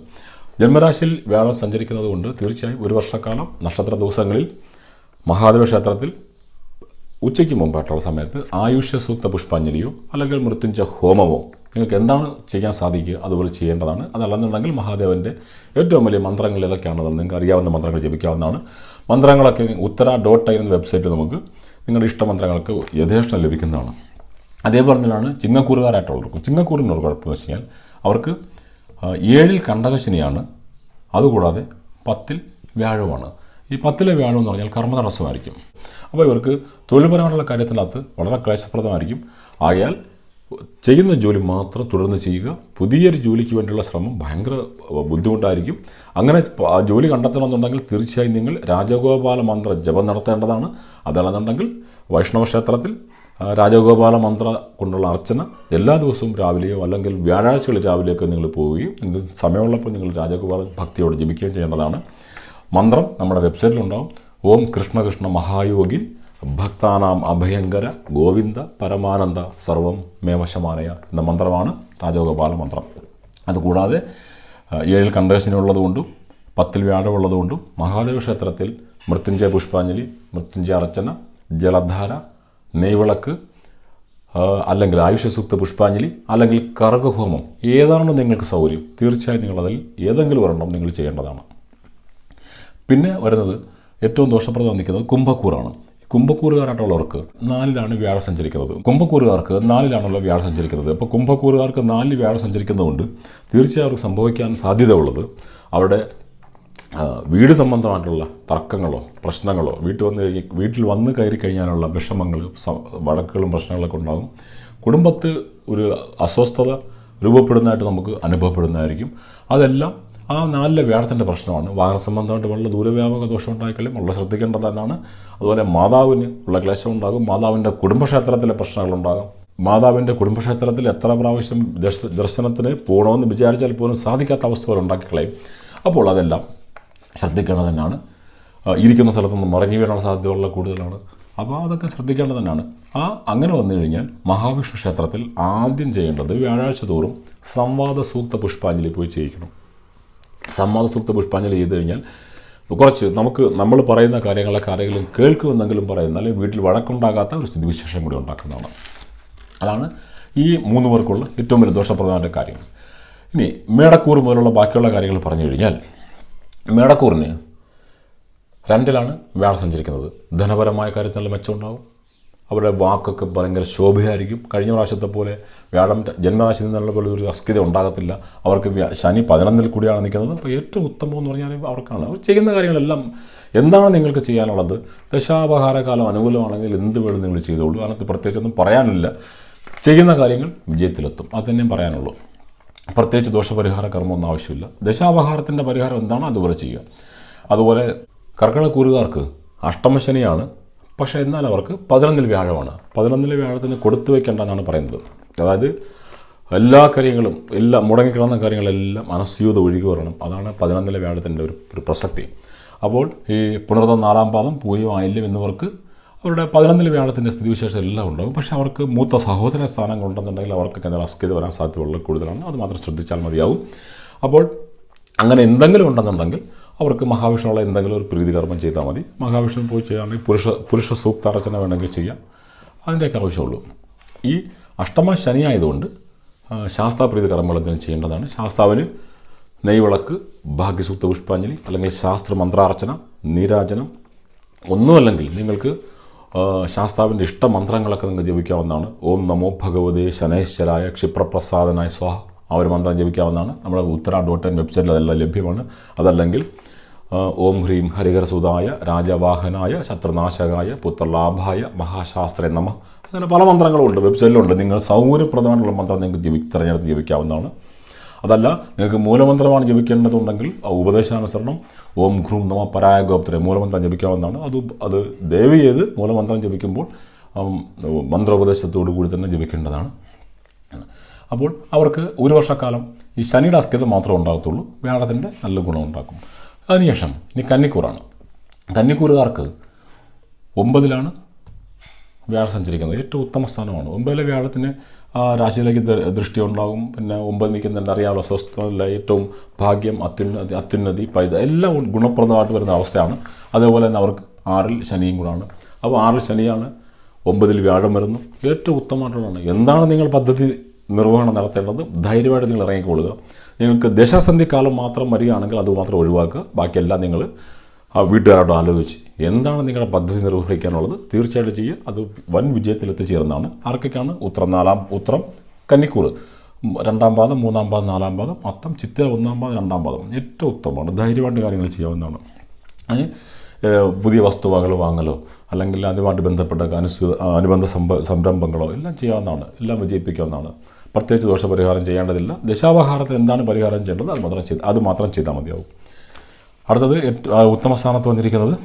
Speaker 1: ജന്മരാശിയിൽ വ്യാഴം സഞ്ചരിക്കുന്നത് കൊണ്ട് തീർച്ചയായും ഒരു വർഷക്കാലം നക്ഷത്ര ദിവസങ്ങളിൽ മഹാദേവ ക്ഷേത്രത്തിൽ ഉച്ചയ്ക്ക് മുമ്പായിട്ടുള്ള സമയത്ത് ആയുഷ്യ സൂക്ത പുഷ്പാഞ്ജലിയോ അല്ലെങ്കിൽ മൃത്യുഞ്ജ ഹോമമോ നിങ്ങൾക്ക് എന്താണ് ചെയ്യാൻ സാധിക്കുക അതുപോലെ ചെയ്യേണ്ടതാണ്. അതല്ലെന്നുണ്ടെങ്കിൽ മഹാദേവന്റെ ഏറ്റവും വലിയ മന്ത്രങ്ങൾ ഏതൊക്കെയാണെന്ന് നിങ്ങൾക്ക് അറിയാവുന്ന മന്ത്രങ്ങൾ ജപിക്കാവുന്നതാണ്. മന്ത്രങ്ങളൊക്കെ ഉത്തര ഡോട്ട് ഐ എന്ന വെബ്സൈറ്റിൽ നമുക്ക് നിങ്ങളുടെ ഇഷ്ട മന്ത്രങ്ങൾക്ക് യഥേഷ്ടം ലഭിക്കുന്നതാണ്. അതേപോലെ തന്നെയാണ് ചിങ്ങക്കൂറുകാരായിട്ടുള്ളവർക്കും. ചിങ്ങക്കൂറിനൊരു കുഴപ്പമെന്ന് വെച്ച് കഴിഞ്ഞാൽ അവർക്ക് ഏഴിൽ കണ്ടകശനിയാണ്. അതുകൂടാതെ പത്തിൽ വ്യാഴവുമാണ്. ഈ പത്തിലെ വ്യാഴം എന്ന് പറഞ്ഞാൽ കർമ്മ തടസ്സമായിരിക്കും അപ്പോൾ ഇവർക്ക് തൊഴിൽപരമായിട്ടുള്ള കാര്യത്തിനകത്ത് വളരെ ക്ലേശപ്രദമായിരിക്കും. ആകയാൽ ചെയ്യുന്ന ജോലി മാത്രം തുടർന്ന് ചെയ്യുക. പുതിയൊരു ജോലിക്ക് വേണ്ടിയുള്ള ശ്രമം ഭയങ്കര ബുദ്ധിമുട്ടായിരിക്കും. അങ്ങനെ ജോലി കണ്ടെത്തണമെന്നുണ്ടെങ്കിൽ തീർച്ചയായും നിങ്ങൾ രാജഗോപാല മന്ത്ര ജപം നടത്തേണ്ടതാണ്. അതല്ലെന്നുണ്ടെങ്കിൽ വൈഷ്ണവ ക്ഷേത്രത്തിൽ രാജഗോപാല മന്ത്ര കൊണ്ടുള്ള അർച്ചന എല്ലാ ദിവസവും രാവിലെയോ അല്ലെങ്കിൽ വ്യാഴാഴ്ചകളിൽ രാവിലെയൊക്കെ നിങ്ങൾ പോവുകയും നിങ്ങൾ സമയമുള്ളപ്പോൾ നിങ്ങൾ രാജഗോപാല ഭക്തിയോടെ ജപിക്കുകയും ചെയ്യേണ്ടതാണ്. മന്ത്രം നമ്മുടെ വെബ്സൈറ്റിലുണ്ടാവും. ഓം കൃഷ്ണകൃഷ്ണ മഹായോഗി ഭക്താനാം അഭയങ്കര ഗോവിന്ദ പരമാനന്ദ സർവം മേവശമാനയ എന്ന മന്ത്രമാണ് രാജഗോപാല മന്ത്രം. അതുകൂടാതെ ഏഴിൽ കണ്ടകശനുള്ളതുകൊണ്ടും പത്തിൽ വ്യാഴമുള്ളതുകൊണ്ടും മഹാദേവ ക്ഷേത്രത്തിൽ മൃത്യുഞ്ജയ പുഷ്പാഞ്ജലി മൃത്യുഞ്ജയ അർച്ചന ജലധാര നെയ്വിളക്ക് അല്ലെങ്കിൽ ആയുഷ്യസൂക്ത പുഷ്പാഞ്ജലി അല്ലെങ്കിൽ കർഗഹോമം ഏതാണോ നിങ്ങൾക്ക് സൗകര്യം തീർച്ചയായും നിങ്ങളതിൽ ഏതെങ്കിലും ഒരെണ്ണം നിങ്ങൾ ചെയ്യേണ്ടതാണ്. പിന്നെ വരുന്നത് ഏറ്റവും ദോഷപ്രദം നിൽക്കുന്നത് കുംഭക്കൂറാണ്. കുംഭക്കൂറുകാരായിട്ടുള്ളവർക്ക് നാലിലാണ് വ്യാഴം സഞ്ചരിക്കുന്നത്. കുംഭക്കൂറുകാർക്ക് നാലിലാണല്ലോ വ്യാഴം സഞ്ചരിക്കുന്നത്. അപ്പോൾ കുംഭക്കൂറുകാർക്ക് നാലിൽ വ്യാഴം സഞ്ചരിക്കുന്നതുകൊണ്ട് തീർച്ചയായും സംഭവിക്കാൻ സാധ്യത ഉള്ളത് അവിടെ വീട് സംബന്ധമായിട്ടുള്ള തർക്കങ്ങളോ പ്രശ്നങ്ങളോ വീട്ടിൽ വന്ന് കഴിഞ്ഞ് വീട്ടിൽ വന്ന് കയറി കഴിഞ്ഞാലുള്ള വിഷമങ്ങൾ വഴക്കുകളും പ്രശ്നങ്ങളൊക്കെ ഉണ്ടാകും. കുടുംബത്ത് ഒരു അസ്വസ്ഥത രൂപപ്പെടുന്നതായിട്ട് നമുക്ക് അനുഭവപ്പെടുന്നതായിരിക്കും. അതെല്ലാം ആ നാലിലെ വ്യാഴത്തിന്റെ പ്രശ്നമാണ്. വാഹന സംബന്ധമായിട്ട് വളരെ ദൂരവ്യാപക ദോഷം ഉണ്ടായിക്കളയും വളരെ ശ്രദ്ധിക്കേണ്ടത് തന്നെയാണ് അതുപോലെ മാതാവിന് ഉള്ള ക്ലേശം ഉണ്ടാകും മാതാവിന്റെ കുടുംബക്ഷേത്രത്തിലെ പ്രശ്നങ്ങളുണ്ടാകും. മാതാവിന്റെ കുടുംബക്ഷേത്രത്തിൽ എത്ര പ്രാവശ്യം ദർശ- ദർശനത്തിന് പോകണമെന്ന് വിചാരിച്ചാൽ പോലും സാധിക്കാത്ത അവസ്ഥ പോലെ ഉണ്ടാക്കിക്കളയും. അപ്പോൾ അതെല്ലാം ശ്രദ്ധിക്കേണ്ടത് തന്നെയാണ്. ഇരിക്കുന്ന സ്ഥലത്തുനിന്ന് മറിഞ്ഞു വീഴാനുള്ള വളരെ കൂടുതലാണ്. അപ്പോൾ അതൊക്കെ ശ്രദ്ധിക്കേണ്ടത് തന്നെയാണ്. ആ അങ്ങനെ വന്നു കഴിഞ്ഞാൽ മഹാവിഷ്ണു ക്ഷേത്രത്തിൽ ആദ്യം ചെയ്യേണ്ടത് വ്യാഴാഴ്ച തോറും സംവാദ സൂക്ത പുഷ്പാഞ്ജലി പോയി ചെയ്യിക്കണം. സംവാദ സൂക്ത പുഷ്പാഞ്ജലി ചെയ്ത് കഴിഞ്ഞാൽ കുറച്ച് നമുക്ക് നമ്മൾ പറയുന്ന കാര്യങ്ങളൊക്കെ ആരെങ്കിലും കേൾക്കുമെന്നെങ്കിലും പറയുന്ന അല്ലെങ്കിൽ വീട്ടിൽ വഴക്കുണ്ടാകാത്ത ഒരു സ്ഥിതിവിശേഷം കൂടി ഉണ്ടാക്കുന്നതാണ്. അതാണ് ഈ മൂന്ന് പേർക്കുള്ള ഏറ്റവും വലിയ ദോഷപ്രദമായ കാര്യം. ഇനി മേടക്കൂർ മുതലുള്ള ബാക്കിയുള്ള കാര്യങ്ങൾ പറഞ്ഞു കഴിഞ്ഞാൽ മേടക്കൂറിന് രണ്ടിലാണ് വ്യാഴം സഞ്ചരിക്കുന്നത്. ധനപരമായ കാര്യത്തിൽ നല്ല മെച്ചമുണ്ടാകും അവരുടെ വാക്കൊക്കെ ഭയങ്കര ശോഭയായിരിക്കും. കഴിഞ്ഞ പ്രാവശ്യത്തെ പോലെ വ്യാഴം ജന്മരാശിയിൽ നിന്നുള്ള പോലെ ഒരു അസ്ഥിത ഉണ്ടാകത്തില്ല. അവർക്ക് ശനി പതിനൊന്നിൽ കൂടിയാണ് നിൽക്കുന്നത്. അപ്പോൾ ഏറ്റവും ഉത്തമം എന്ന് പറഞ്ഞാൽ അവർക്കാണ്. അവർ ചെയ്യുന്ന കാര്യങ്ങളെല്ലാം എന്താണ് നിങ്ങൾക്ക് ചെയ്യാനുള്ളത്? ദശാപഹാരകാലം അനുകൂലമാണെങ്കിൽ എന്ത് വേണം നിങ്ങൾ ചെയ്തോളൂ. അതിനകത്ത് പ്രത്യേകിച്ചൊന്നും പറയാനില്ല. ചെയ്യുന്ന കാര്യങ്ങൾ വിജയത്തിലെത്തും. അത് തന്നെ പറയാനുള്ളൂ. പ്രത്യേകിച്ച് ദോഷപരിഹാര കർമ്മമൊന്നും ആവശ്യമില്ല. ദശാപഹാരത്തിന്റെ പരിഹാരം എന്താണോ? അതുപോലെ ചെയ്യുക. അതുപോലെ കർക്കിടക്കൂറുകാർക്ക് അഷ്ടമശനിയാണ് പക്ഷേ എന്നാൽ അവർക്ക് പതിനൊന്നിൽ വ്യാഴമാണ്. പതിനൊന്നിലെ വ്യാഴത്തിന് കൊടുത്തു വയ്ക്കേണ്ട എന്നാണ് പറയുന്നത്. അതായത് എല്ലാ കാര്യങ്ങളും എല്ലാ മുടങ്ങിക്കിടന്ന കാര്യങ്ങളെല്ലാം അനസ്യൂത ഒഴുകി വരണം. അതാണ് പതിനൊന്നിലെ വ്യാഴത്തിന്റെ ഒരു ഒരു പ്രസക്തി. അപ്പോൾ ഈ പുണർത്ത നാലാം പാദം പൂയം ആയില്യം എന്നിവർക്ക് അവരുടെ പതിനൊന്നിൽ വ്യാഴത്തിന്റെ സ്ഥിതിവിശേഷം എല്ലാം ഉണ്ടാകും. പക്ഷേ അവർക്ക് മൂത്ത സഹോദര സ്ഥാനം ഉണ്ടെന്നുണ്ടെങ്കിൽ അവർക്ക് എന്തെങ്കിലും അസ്കിത വരാൻ സാധ്യത വളരെ കൂടുതലാണ്. അത് മാത്രം ശ്രദ്ധിച്ചാൽ മതിയാവും. അപ്പോൾ അങ്ങനെ എന്തെങ്കിലും ഉണ്ടെന്നുണ്ടെങ്കിൽ അവർക്ക് മഹാവിഷ്ണുള്ള എന്തെങ്കിലും ഒരു പ്രീതികർമ്മം ചെയ്താൽ മതി. മഹാവിഷ്ണു പോയി ചെയ്യുകയാണെങ്കിൽ പുരുഷ പുരുഷ സൂക്താർച്ചന വേണമെങ്കിൽ ചെയ്യാം. അതിന്റെയൊക്കെ ആവശ്യമുള്ളൂ. ഈ അഷ്ടമ ശനി ആയതുകൊണ്ട് ശാസ്താപ്രീതി കർമ്മങ്ങൾ എന്തെങ്കിലും ചെയ്യേണ്ടതാണ്. ശാസ്താവിന് നെയ്വിളക്ക് ഭാഗ്യസൂക്ത പുഷ്പാഞ്ജലി അല്ലെങ്കിൽ ശാസ്ത്ര മന്ത്രാർച്ചന നീരാജനം ഒന്നുമല്ലെങ്കിൽ നിങ്ങൾക്ക് ശാസ്താവിന്റെ ഇഷ്ട മന്ത്രങ്ങളൊക്കെ നിങ്ങൾക്ക് ജപിക്കാവുന്നതാണ്. ഓം നമോ ഭഗവതേ ശനൈശ്വരായ ക്ഷിപ്രപ്രസാദനായ സ്വാഹ. ആ ഒരു മന്ത്രം ജപിക്കാവുന്നതാണ്. നമ്മുടെ ഉത്തര ഡോട്ട് ഇൻ വെബ്സൈറ്റിൽ അതെല്ലാം ലഭ്യമാണ്. അതല്ലെങ്കിൽ ഓം ഹ്രീം ഹരിഹരസുതായ രാജവാഹനായ ശത്രുനാശകായ പുത്രലാഭായ മഹാശാസ്ത്രേ നമ. അങ്ങനെ പല മന്ത്രങ്ങളുണ്ട് വെബ്സൈറ്റിലുണ്ട്. നിങ്ങൾ സൗകര്യപ്രദമായിട്ടുള്ള മന്ത്രം നിങ്ങൾക്ക് ജപി തിരഞ്ഞെടുത്ത് ജപിക്കാവുന്നതാണ് അതല്ല നിങ്ങൾക്ക് മൂലമന്ത്രമാണ് ജപിക്കേണ്ടതുണ്ടെങ്കിൽ ആ ഉപദേശാനുസരണം ഓം ഘ്രൂം നമ പരായ ഗോപ്തരെ മൂലമന്ത്രം ജപിക്കാവുന്നതാണ്. അത് അത് ദയവ് ചെയ്ത് മൂലമന്ത്രം ജപിക്കുമ്പോൾ മന്ത്രോപദേശത്തോടു കൂടി തന്നെ ജപിക്കേണ്ടതാണ്. അപ്പോൾ അവർക്ക് ഒരു വർഷക്കാലം ഈ ശനിയുടെ അസ്കിത മാത്രമേ ഉണ്ടാകത്തുള്ളൂ. വ്യാഴത്തിന്റെ നല്ല ഗുണം ഉണ്ടാക്കും. അതിനുശേഷം ഇനി കന്നിക്കൂറാണ്. കന്നിക്കൂറുകാർക്ക് ഒമ്പതിലാണ് വ്യാഴം സഞ്ചരിക്കുന്നത്. ഏറ്റവും ഉത്തമ സ്ഥാനമാണ്. ഒമ്പതിലെ വ്യാഴത്തിന് രാശിയിലേക്ക് ദൃഷ്ടി ഉണ്ടാകും പിന്നെ ഒമ്പത് നിൽക്കുന്നുണ്ട് അറിയാമല്ലോ സ്വസ്ഥമല്ല ഏറ്റവും ഭാഗ്യം അത്യുന്നതി അത്യുന്നതി പൈത എല്ലാം ഗുണപ്രദമായിട്ട് വരുന്ന അവസ്ഥയാണ്. അതേപോലെ തന്നെ അവർക്ക് ആറിൽ ശനിയും കൂടാണ്. അപ്പോൾ ആറിൽ ശനിയാണ് ഒമ്പതിൽ വ്യാഴം വരുന്നു. ഏറ്റവും ഉത്തമമായിട്ടുള്ളതാണ്. എന്താണ് നിങ്ങൾ പദ്ധതി നിർവഹണം നടത്തേണ്ടത്? ധൈര്യമായിട്ട് നിങ്ങൾ ഇറങ്ങിക്കൊള്ളുക നിങ്ങൾക്ക് ദശസന്ധി കാലം മാത്രം വരികയാണെങ്കിൽ അത് മാത്രം ഒഴിവാക്കുക. ബാക്കിയെല്ലാം നിങ്ങൾ ആ വീട്ടുകാരോട് ആലോചിച്ച് എന്താണ് നിങ്ങളുടെ പദ്ധതി നിർവഹിക്കാനുള്ളത്? തീർച്ചയായിട്ടും ചെയ്യുക. അത് വൻ വിജയത്തിൽ എത്തിച്ചേർന്നതാണ് ആർക്കൊക്കെയാണ്? ഉത്രം നാലാം ഉത്രം കന്നിക്കൂറ്. രണ്ടാം പാദം മൂന്നാം പാദം നാലാം പാദം അത്തം ചിത്ത ഒന്നാം പാദം രണ്ടാം പാദം. ഏറ്റവും ഉത്തമമാണ്. ധൈര്യമായിട്ട് കാര്യങ്ങൾ ചെയ്യാവുന്നതാണ്. അതിന് പുതിയ വസ്തുവകൾ വാങ്ങലോ അല്ലെങ്കിൽ അതുമായിട്ട് ബന്ധപ്പെട്ട അനുസ അനുബന്ധ സംരംഭങ്ങളോ എല്ലാം ചെയ്യാവുന്നതാണ്. എല്ലാം വിജയിപ്പിക്കാവുന്നതാണ്. പ്രത്യേകിച്ച് ദോഷപരിഹാരം ചെയ്യേണ്ടതില്ല. ദശാവഹാരത്തിൽ എന്താണ് പരിഹാരം ചെയ്യേണ്ടത്? അത് മാത്രം ചെയ്ത് അത് മാത്രം ചെയ്താൽ മതിയാവും. അടുത്തത് ഏറ്റവും ഉത്തമ സ്ഥാനത്ത് വന്നിരിക്കുന്നത്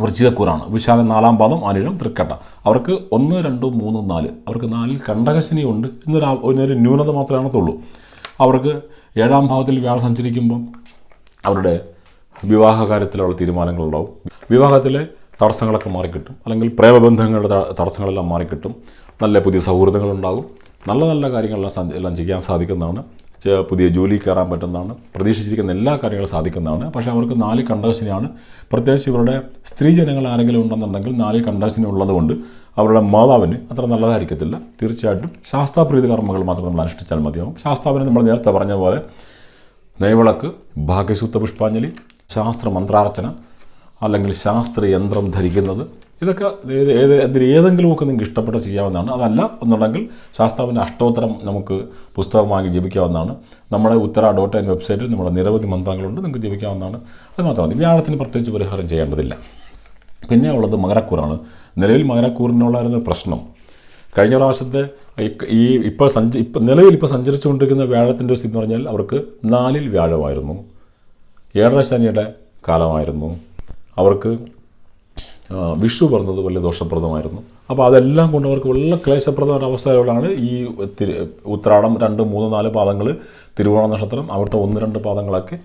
Speaker 1: വൃശ്ചികക്കൂറാണ് വിശാല നാലാം പാദം അനിഴം തൃക്കട്ട. അവർക്ക് ഒന്ന് രണ്ട് മൂന്ന് നാല്. അവർക്ക് നാലിൽ കണ്ടകശനിയുണ്ട് എന്നൊരു ഇന്നൊരു ന്യൂനത മാത്രമേ അവർക്ക് ഏഴാം ഭാവത്തിൽ വ്യാഴം സഞ്ചരിക്കുമ്പം അവരുടെ വിവാഹ കാര്യത്തിലുള്ള തീരുമാനങ്ങളുണ്ടാവും. വിവാഹത്തിലെ തടസ്സങ്ങളൊക്കെ മാറിക്കിട്ടും. അല്ലെങ്കിൽ പ്രേമബന്ധങ്ങളുടെ തടസ്സങ്ങളെല്ലാം മാറിക്കിട്ടും. നല്ല പുതിയ സൗഹൃദങ്ങളുണ്ടാകും. നല്ല നല്ല കാര്യങ്ങളെല്ലാം എല്ലാം ചെയ്യാൻ സാധിക്കുന്നതാണ്. പുതിയ ജോലി കയറാൻ പറ്റുന്നതാണ്. പ്രതീക്ഷിച്ചിരിക്കുന്ന എല്ലാ കാര്യങ്ങളും സാധിക്കുന്നതാണ്. പക്ഷേ അവർക്ക് നാല് കണ്ടക്ഷനെയാണ് പ്രത്യേകിച്ച് ഇവരുടെ സ്ത്രീ ജനങ്ങൾ ആരെങ്കിലും ഉണ്ടെന്നുണ്ടെങ്കിൽ നാല് കണ്ടകശനി ഉള്ളതുകൊണ്ട് അവരുടെ മാതാവിന് അത്ര നല്ലതായിരിക്കത്തില്ല. തീർച്ചയായിട്ടും ശാസ്താപ്രീതി കർമ്മങ്ങൾ മാത്രം നമ്മൾ അനുഷ്ഠിച്ചാൽ മതിയാവും. ശാസ്താവിന് നമ്മൾ നേരത്തെ പറഞ്ഞ പോലെ നെയ്വിളക്ക് ഭാഗ്യസൂത്ത പുഷ്പാഞ്ജലി ശാസ്ത്ര മന്ത്രാർച്ചന അല്ലെങ്കിൽ ശാസ്ത്രയന്ത്രം ധരിക്കുന്നത് ഇതൊക്കെ ഏത് അതിൽ ഏതെങ്കിലുമൊക്കെ നിങ്ങൾക്ക് ഇഷ്ടപ്പെട്ട ചെയ്യാവുന്നതാണ്. അതല്ല എന്നുണ്ടെങ്കിൽ ശാസ്താവിന്റെ അഷ്ടോത്തരം നമുക്ക് പുസ്തകം വാങ്ങി ജപിക്കാവുന്നതാണ്. നമ്മുടെ ഉത്തര ഡോട്ട് ഇൻ വെബ്സൈറ്റിൽ നമ്മുടെ നിരവധി മന്ത്രങ്ങളുണ്ട് നിങ്ങൾക്ക് ജപിക്കാവുന്നതാണ്. അത് മാത്രം മതി. വ്യാഴത്തിന് പ്രത്യേകിച്ച് പരിഹാരം ചെയ്യേണ്ടതില്ല. പിന്നെ ഉള്ളത് മകരക്കൂറാണ്. നിലവിൽ മകരക്കൂറിനുള്ളായിരുന്ന പ്രശ്നം. കഴിഞ്ഞ പ്രാവശ്യത്തെ ഈ- ഇപ്പോൾ സഞ്ച ഇപ്പം നിലവിൽ ഇപ്പോൾ സഞ്ചരിച്ചുകൊണ്ടിരിക്കുന്ന വ്യാഴത്തിന്റെ സ്ഥിതി എന്ന് പറഞ്ഞാൽ അവർക്ക് നാലിൽ വ്യാഴമായിരുന്നു. ഏഴര ശനിയുടെ കാലമായിരുന്നു. അവർക്ക് വിഷു പറഞ്ഞത് വലിയ ദോഷപ്രദമായിരുന്നു. അപ്പോൾ അതെല്ലാം കൊണ്ട് അവർക്ക് വളരെ ക്ലേശപ്രദമായ അവസ്ഥയിലാണ് ഈ തിരു ഉത്രാടം രണ്ട് മൂന്ന് നാല് പാദങ്ങൾ തിരുവോണ നക്ഷത്രം അവിടുത്തെ ഒന്ന് രണ്ട് പാദങ്ങളൊക്കെ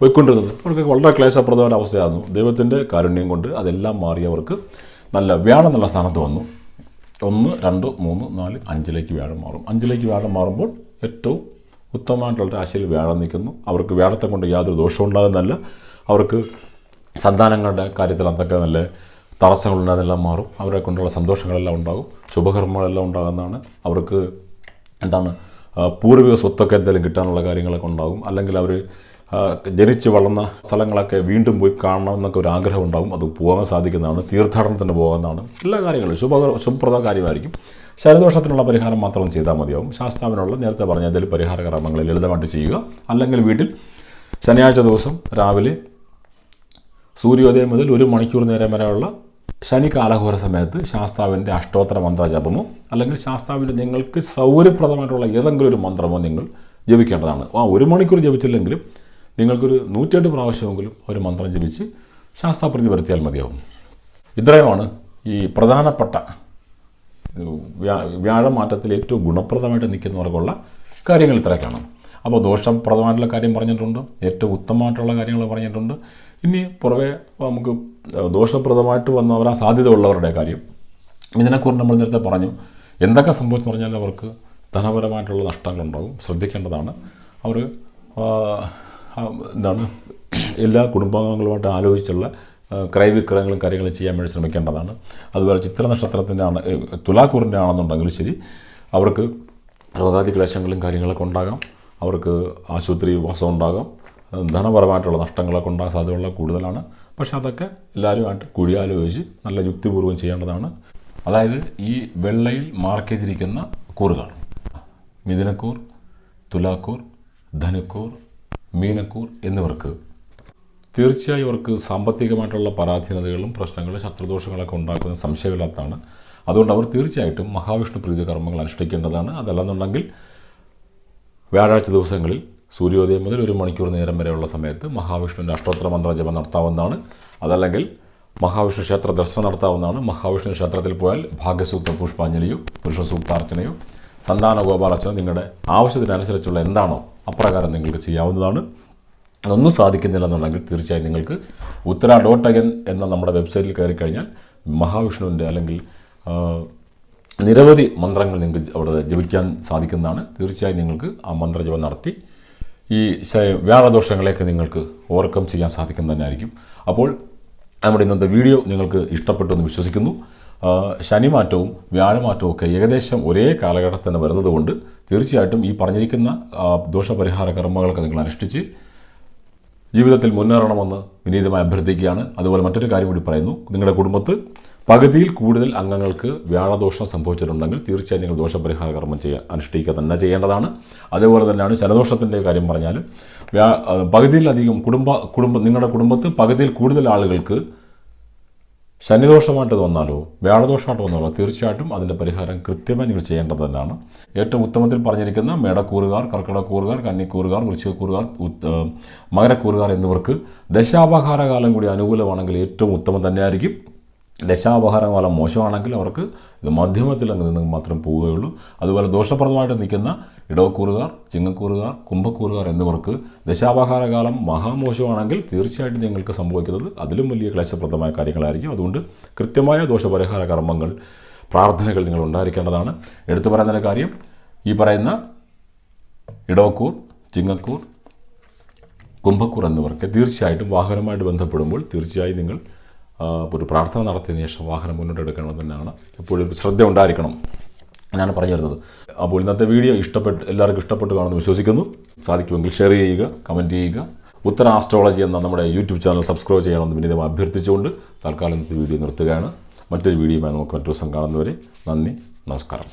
Speaker 1: പോയിക്കൊണ്ടിരുന്നത്. അവർക്ക് വളരെ ക്ലേശപ്രദമായ അവസ്ഥയായിരുന്നു. ദൈവത്തിന്റെ കാരുണ്യം കൊണ്ട് അതെല്ലാം മാറിയവർക്ക് നല്ല വ്യാഴം നല്ല സ്ഥാനത്ത് വന്നു. ഒന്ന് രണ്ട് മൂന്ന് നാല് അഞ്ചിലേക്ക് വ്യാഴം മാറും. അഞ്ചിലേക്ക് വ്യാഴം മാറുമ്പോൾ ഏറ്റവും ഉത്തമമായിട്ടുള്ള രാശിയിൽ വ്യാഴം നിൽക്കുന്നു. അവർക്ക് വ്യാഴത്തെ കൊണ്ട് യാതൊരു ദോഷവും ഉണ്ടാകുന്നതല്ല. അവർക്ക് സന്താനങ്ങളുടെ കാര്യത്തിൽ അതൊക്കെ നല്ല തടസ്സങ്ങളുണ്ടെന്നെല്ലാം മാറും. അവരെ കൊണ്ടുള്ള സന്തോഷങ്ങളെല്ലാം ഉണ്ടാകും. ശുഭകർമ്മങ്ങളെല്ലാം ഉണ്ടാകുന്നതാണ്. അവർക്ക് എന്താണ് പൂർവിക സ്വത്തൊക്കെ എന്തെങ്കിലും കിട്ടാനുള്ള കാര്യങ്ങളൊക്കെ ഉണ്ടാകും. അല്ലെങ്കിൽ അവർ ജനിച്ച് വളർന്ന സ്ഥലങ്ങളൊക്കെ വീണ്ടും പോയി കാണണം എന്നൊക്കെ ഒരു ആഗ്രഹം ഉണ്ടാകും. അത് പോകാൻ സാധിക്കുന്നതാണ് തീർത്ഥാടനത്തിന് പോകുന്നതാണ് എല്ലാ കാര്യങ്ങളും ശുഭ ശുഭപ്രദ കാര്യമായിരിക്കും. ശരദോഷത്തിനുള്ള പരിഹാരം മാത്രം ചെയ്താൽ മതിയാവും. ശാസ്താവിനുള്ള നേരത്തെ പറഞ്ഞ എന്തെങ്കിലും പരിഹാര കർമ്മങ്ങൾ ലളിതമായിട്ട് ചെയ്യുക. അല്ലെങ്കിൽ വീട്ടിൽ ശനിയാഴ്ച ദിവസം രാവിലെ സൂര്യോദയം മുതൽ ഒരു മണിക്കൂർ നേരം വരെയുള്ള ശനി കാലഘോര സമയത്ത് ശാസ്താവിന്റെ അഷ്ടോത്തര മന്ത്രജപമോ അല്ലെങ്കിൽ ശാസ്താവിന്റെ നിങ്ങൾക്ക് സൗകര്യപ്രദമായിട്ടുള്ള ഏതെങ്കിലും ഒരു മന്ത്രമോ നിങ്ങൾ ജപിക്കേണ്ടതാണ്. ആ ഒരു മണിക്കൂർ ജപിച്ചില്ലെങ്കിലും നിങ്ങൾക്കൊരു നൂറ്റെട്ട് പ്രാവശ്യമെങ്കിലും ഒരു മന്ത്രം ജപിച്ച് ശാസ്താപ്രതി വരുത്തിയാൽ മതിയാവും. ഇത്രയുമാണ് ഈ പ്രധാനപ്പെട്ട വ്യാ വ്യാഴമാറ്റത്തിൽ ഏറ്റവും ഗുണപ്രദമായിട്ട് നിൽക്കുന്നവർക്കുള്ള കാര്യങ്ങൾ ഇത്രയൊക്കെയാണ്. അപ്പോൾ ദോഷപ്രദമായിട്ടുള്ള കാര്യം പറഞ്ഞിട്ടുണ്ട്. ഏറ്റവും ഉത്തമമായിട്ടുള്ള കാര്യങ്ങൾ പറഞ്ഞിട്ടുണ്ട്. ഇനി പുറമെ നമുക്ക് ദോഷപ്രദമായിട്ട് വന്ന വരാൻ സാധ്യതയുള്ളവരുടെ കാര്യം. ഇതിനെക്കുറിച്ച് നമ്മൾ നേരത്തെ പറഞ്ഞു. എന്തൊക്കെ സംഭവിച്ചു പറഞ്ഞാൽ അവർക്ക് ധനപരമായിട്ടുള്ള നഷ്ടങ്ങളുണ്ടാകും. ശ്രദ്ധിക്കേണ്ടതാണ്. അവർ എന്താണ് എല്ലാ കുടുംബാംഗങ്ങളുമായിട്ട് ആലോചിച്ചുള്ള ക്രയവിക്രയങ്ങളും കാര്യങ്ങളും ചെയ്യാൻ വേണ്ടി ശ്രമിക്കേണ്ടതാണ്. അതുപോലെ ചിത്ര നക്ഷത്രത്തിന്റെ ആണ് തുലാക്കൂറിന്റെ ആണെന്നുണ്ടെങ്കിൽ ശരി അവർക്ക് രോഗാതി ക്ലേശങ്ങളും കാര്യങ്ങളൊക്കെ ഉണ്ടാകാം. അവർക്ക് ആശുപത്രി വാസം ഉണ്ടാകാം. ധനപരമായിട്ടുള്ള നഷ്ടങ്ങളൊക്കെ ഉണ്ടാകാൻ സാധ്യതയുള്ള കൂടുതലാണ്. പക്ഷേ അതൊക്കെ എല്ലാവരുമായിട്ട് കൂടിയാലോചിച്ച് നല്ല യുക്തിപൂർവം ചെയ്യേണ്ടതാണ്. അതായത് ഈ വെള്ളയിൽ മാർക്ക് ചെയ്തിരിക്കുന്ന കൂറുകൾ. മിഥുനക്കൂർ തുലാക്കൂർ ധനുക്കൂർ മീനക്കൂർ എന്നിവർക്ക് തീർച്ചയായും ഇവർക്ക് സാമ്പത്തികമായിട്ടുള്ള പരാധീനതകളും പ്രശ്നങ്ങളും ശത്രുദോഷങ്ങളൊക്കെ ഉണ്ടാക്കുന്ന സംശയമില്ലാത്തതാണ്. അതുകൊണ്ട് അവർ തീർച്ചയായിട്ടും മഹാവിഷ്ണു പ്രീതി കർമ്മങ്ങൾ അനുഷ്ഠിക്കേണ്ടതാണ്. അതല്ലെന്നുണ്ടെങ്കിൽ വ്യാഴാഴ്ച ദിവസങ്ങളിൽ സൂര്യോദയം മുതൽ ഒരു മണിക്കൂർ നേരം വരെയുള്ള സമയത്ത് മഹാവിഷ്ണുവിന്റെ അഷ്ടോത്തര മന്ത്ര ജപം നടത്താവുന്നതാണ്. അതല്ലെങ്കിൽ മഹാവിഷ്ണു ക്ഷേത്ര ദർശനം നടത്താവുന്നതാണ്. മഹാവിഷ്ണു ക്ഷേത്രത്തിൽ പോയാൽ ഭാഗ്യസൂക്ത പുഷ്പാഞ്ജലിയോ പുരുഷ സൂക്താർച്ചനയോ സന്താന ഗോപാലർച്ചന നിങ്ങളുടെ ആവശ്യത്തിനനുസരിച്ചുള്ള എന്താണോ അപ്രകാരം നിങ്ങൾക്ക് ചെയ്യാവുന്നതാണ്. അതൊന്നും സാധിക്കുന്നില്ലെന്നുണ്ടെങ്കിൽ തീർച്ചയായും നിങ്ങൾക്ക് ഉത്തര ഡോട്ട് അഗൻ എന്ന നമ്മുടെ വെബ്സൈറ്റിൽ കയറി കഴിഞ്ഞാൽ മഹാവിഷ്ണുവിന്റെ അല്ലെങ്കിൽ നിരവധി മന്ത്രങ്ങൾ നിങ്ങൾക്ക് അവിടെ ജപിക്കാൻ സാധിക്കുന്നതാണ്. തീർച്ചയായും നിങ്ങൾക്ക് ആ മന്ത്രജപം നടത്തി ഈ വ്യാഴദോഷങ്ങളെയൊക്കെ നിങ്ങൾക്ക് ഓവർകം ചെയ്യാൻ സാധിക്കും തന്നെയായിരിക്കും. അപ്പോൾ നമ്മുടെ ഇന്നത്തെ വീഡിയോ നിങ്ങൾക്ക് ഇഷ്ടപ്പെട്ടു എന്ന് വിശ്വസിക്കുന്നു. ശനിമാറ്റവും വ്യാഴമാറ്റവും ഒക്കെ ഏകദേശം ഒരേ കാലഘട്ടത്തിൽ തന്നെ വരുന്നതുകൊണ്ട് തീർച്ചയായിട്ടും ഈ പറഞ്ഞിരിക്കുന്ന ദോഷപരിഹാര കർമ്മങ്ങളൊക്കെ നിങ്ങൾ അനുഷ്ഠിച്ച് ജീവിതത്തിൽ മുന്നേറണമെന്ന് വിനീതമായി അഭ്യർത്ഥിക്കുകയാണ്. അതുപോലെ മറ്റൊരു കാര്യം കൂടി പറയുന്നു. നിങ്ങളുടെ കുടുംബത്ത് പകുതിയിൽ കൂടുതൽ അംഗങ്ങൾക്ക് വ്യാഴദോഷം സംഭവിച്ചിട്ടുണ്ടെങ്കിൽ തീർച്ചയായും നിങ്ങൾ ദോഷപരിഹാര കർമ്മം ചെയ്യാൻ അനുഷ്ഠിക്കുക തന്നെ ചെയ്യേണ്ടതാണ്. അതേപോലെ തന്നെയാണ് ശനദോഷത്തിന്റെ കാര്യം പറഞ്ഞാലും വ്യാ പകുതിയിലധികം കുടുംബ കുടുംബ നിങ്ങളുടെ കുടുംബത്ത് പകുതിയിൽ കൂടുതൽ ആളുകൾക്ക് ശനിദോഷമായിട്ട് തോന്നാലോ വ്യാഴദോഷമായിട്ട് വന്നാലോ തീർച്ചയായിട്ടും അതിന്റെ പരിഹാരം കൃത്യമായി നിങ്ങൾ ചെയ്യേണ്ടത് തന്നെയാണ്. ഏറ്റവും ഉത്തമത്തിൽ പറഞ്ഞിരിക്കുന്ന മേടക്കൂറുകാർ കർക്കിടക്കൂറുകാർ കന്നിക്കൂറുകാർ വൃശ്ചികക്കൂറുകാർ മകരക്കൂറുകാർ എന്നിവർക്ക് ദശാപഹാര കാലം കൂടി അനുകൂലമാണെങ്കിൽ ഏറ്റവും ഉത്തമം തന്നെയായിരിക്കും. ദശാപഹാര വല്ല മോശമാണെങ്കിൽ അവർക്ക് ഇത് മധ്യമത്തിൽ അങ്ങ് നിന്ന് മാത്രം പോവുകയുള്ളൂ. അതുപോലെ ദോഷപ്രദമായിട്ട് നിൽക്കുന്ന ഇടവക്കൂറുകാർ ചിങ്ങക്കൂറുകാർ കുംഭക്കൂറുകാർ എന്നിവർക്ക് ദശാപഹാര കാലം മഹാമോശമാണെങ്കിൽ തീർച്ചയായിട്ടും നിങ്ങൾക്ക് സംഭവിക്കുന്നത് അതിലും വലിയ ക്ലേശപ്രദമായ കാര്യങ്ങളായിരിക്കും. അതുകൊണ്ട് കൃത്യമായ ദോഷപരിഹാര കർമ്മങ്ങൾ പ്രാർത്ഥനകൾ നിങ്ങൾ ഉണ്ടായിരിക്കേണ്ടതാണ്. എടുത്തു പറയുന്ന കാര്യം ഈ പറയുന്ന ഇടവക്കൂർ ചിങ്ങക്കൂർ കുംഭക്കൂർ എന്നിവർക്ക് തീർച്ചയായിട്ടും വാഹനമായിട്ട് ബന്ധപ്പെടുമ്പോൾ തീർച്ചയായും നിങ്ങൾ ഒരു പ്രാർത്ഥന നടത്തിയതിനു ശേഷം വാഹനം മുന്നോട്ട് എടുക്കണം തന്നെയാണ്. എപ്പോഴും ശ്രദ്ധ ഉണ്ടായിരിക്കണം എന്നാണ് പറഞ്ഞു വരുന്നത്. അപ്പോൾ ഇന്നത്തെ വീഡിയോ ഇഷ്ടപ്പെട്ട് എല്ലാവർക്കും ഇഷ്ടപ്പെട്ട് കാണുമെന്ന് വിശ്വസിക്കുന്നു. സാധിക്കുമെങ്കിൽ ഷെയർ ചെയ്യുക കമന്റ് ചെയ്യുക. ഉത്തര ആസ്ട്രോളജി എന്ന നമ്മുടെ യൂട്യൂബ് ചാനൽ സബ്സ്ക്രൈബ് ചെയ്യണമെന്ന് വിനീതമായി അഭ്യർത്ഥിച്ചുകൊണ്ട് തൽക്കാലം വീഡിയോ നിർത്തുകയാണ്. മറ്റൊരു വീഡിയോയുമായി നമുക്ക് മറ്റു ദിവസം കാണുന്നവരെ നന്ദി നമസ്കാരം.